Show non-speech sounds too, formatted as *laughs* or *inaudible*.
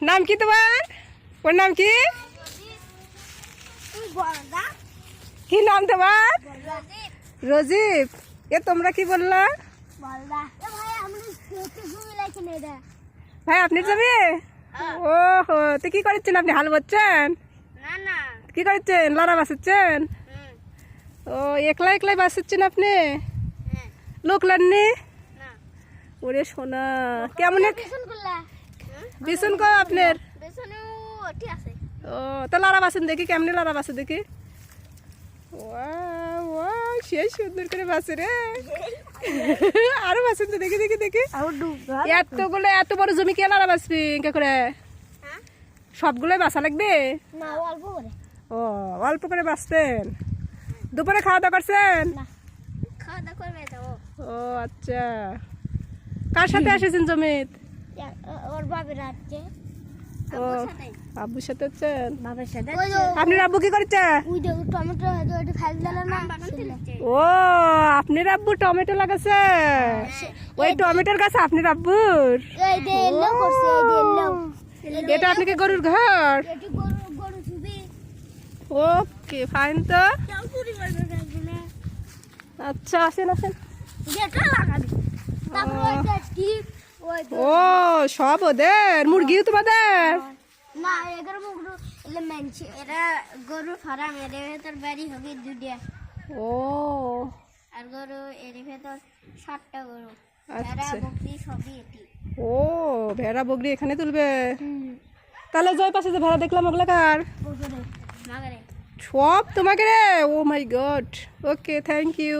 নাম কি তোমার? ওর নাম কি? কি নাম তোমার? রজিব। এ তোমরা কি বললা? ভাই আপনি যাবে ও হো তো কি করছেন? আপনি হাল বচ্ছেন না না। কি করছেন? লড়া বাসাচ্ছেন ও একলা একলাই বাসাচ্ছেন আপনি? হ্যাঁ, লোক লাননি ওরে সোনা কেমন এক- বেসন কো আপনার? বেসনেও ওটি আছে। ও তো লড়া বাসেন দেখি কেমনি লারা বাসে দেখি? সেই সুন্দর করে বাসে রে। *laughs* আরও বাসেন তো দেখি দেখি দেখি। এতগুলো এত বড় জমি কে লারা বাসবি কে করে? হ্যাঁ? সবগুলোই বাসা লাগবে? না অল্প করে। ও অল্প করে বাসতেন দুপুরে খাওয়া দাওয়া করছেন? ও আচ্ছা। কার সাথে *laughs* এসেছেন জমিত? ওর বাবার রাজ্যে। ও আব্বুর সাথে। হচ্ছেন বাবার সাথে আপনার আব্বু কি করছে? টমেটো হয়তো ওটা ফেল দিল না? ও আপনার আব্বু টমেটো লাগাছে? ওই টমেটোর গাছ আপনার আব্বুর? এই দে এলো করছে এই দে এলো। এটা আপনাকে গরুর ঘর? এটি ওকে ফাইন তো। আচ্ছা আসেন আসেন। যেটা লাগাবি। তারপর ওইটা টিপ। ওই ও সব ওদের? মুরগিও তোমাদের না মুগরু এলে মানছি। এরা গরু ফার্ম এর ভেতর বাড়ি হবে দুটিয়া ও। আর গরু এর ভেতর সাতটা গরু। আচ্ছা। বকরি সবই এটি। ও ভেড়া বগরি এখানে তুলবে? তাহলে জয় পাশে যে ভেড়া দেখলাম ওগুলা কার? সব তোমাকে রে? ও my god. Okay thank you.